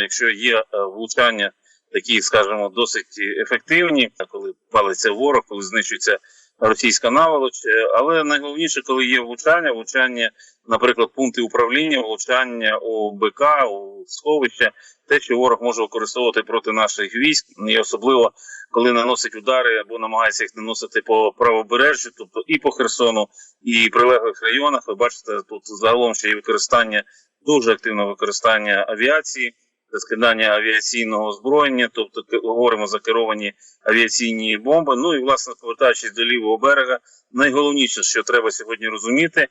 якщо є е, влучання, такі, скажімо, досить ефективні, коли палиться ворог, коли знищується російська наволоч. Е, Але найголовніше, коли є влучання, влучання, наприклад, пункти управління, влучання у БК, у сховища, те, що ворог може використовувати проти наших військ, і особливо коли наносить удари або намагається їх наносити по правобережжю, тобто і по Херсону, і прилеглих районах. Ви бачите, тут загалом ще є використання дуже активне використання авіації, це скидання авіаційного озброєння, тобто говоримо за керовані авіаційні бомби. Ну і власне повертаючись до лівого берега, найголовніше, що треба сьогодні розуміти,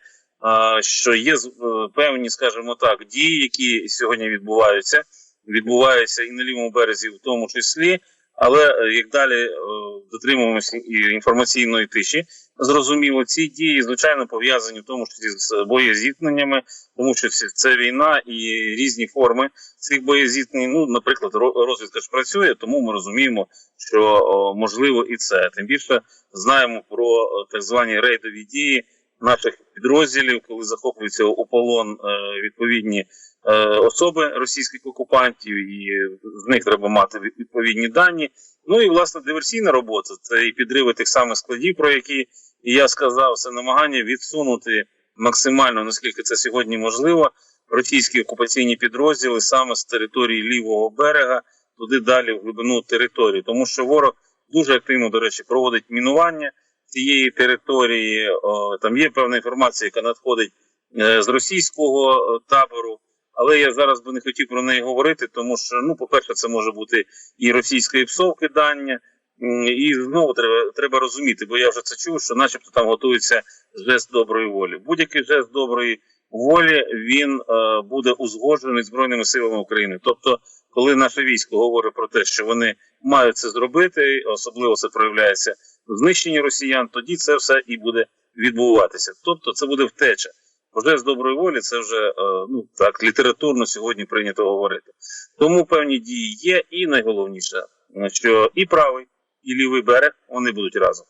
що є е, певні, скажімо так, дії, які сьогодні відбуваються, відбуваються і на лівому березі, в тому числі. Але е, як далі е, дотримуємося і інформаційної тиші, зрозуміло, ці дії звичайно пов'язані в тому числі з боєзіткненнями, тому що це- війна і різні форми цих боєзіткнень. Ну, наприклад, ро- розвідка ж працює, тому ми розуміємо, що можливо і це. Тим більше знаємо про так звані рейдові дії наших підрозділів, коли захоплюються у полон е, відповідні е, особи російських окупантів, і з них треба мати відповідні дані. Ну і власне диверсійна робота це і підриви тих самих складів, про які я сказав, це намагання відсунути максимально, наскільки це сьогодні можливо, російські окупаційні підрозділи саме з території лівого берега туди далі в глибину території, тому що ворог дуже активно, до речі, проводить мінування цієї території. Там є певна інформація, яка надходить е, з російського е, табору. Але я зараз би не хотів про неї говорити, тому що, ну, по-перше, це може бути і російської псовки дання, і знову треба, треба розуміти, бо я вже це чув, що начебто там готується жест доброї волі. Будь-який жест доброї волі він е, буде узгоджений Збройними силами України. Тобто, коли наше військо говорить про те, що вони мають це зробити, особливо це проявляється знищенні росіян, тоді це все і буде відбуватися. Тобто, це буде втеча. Вже з доброї волі це вже е, ну так літературно сьогодні прийнято говорити. Тому певні дії є, і найголовніше, що і правий, і лівий берег вони будуть разом.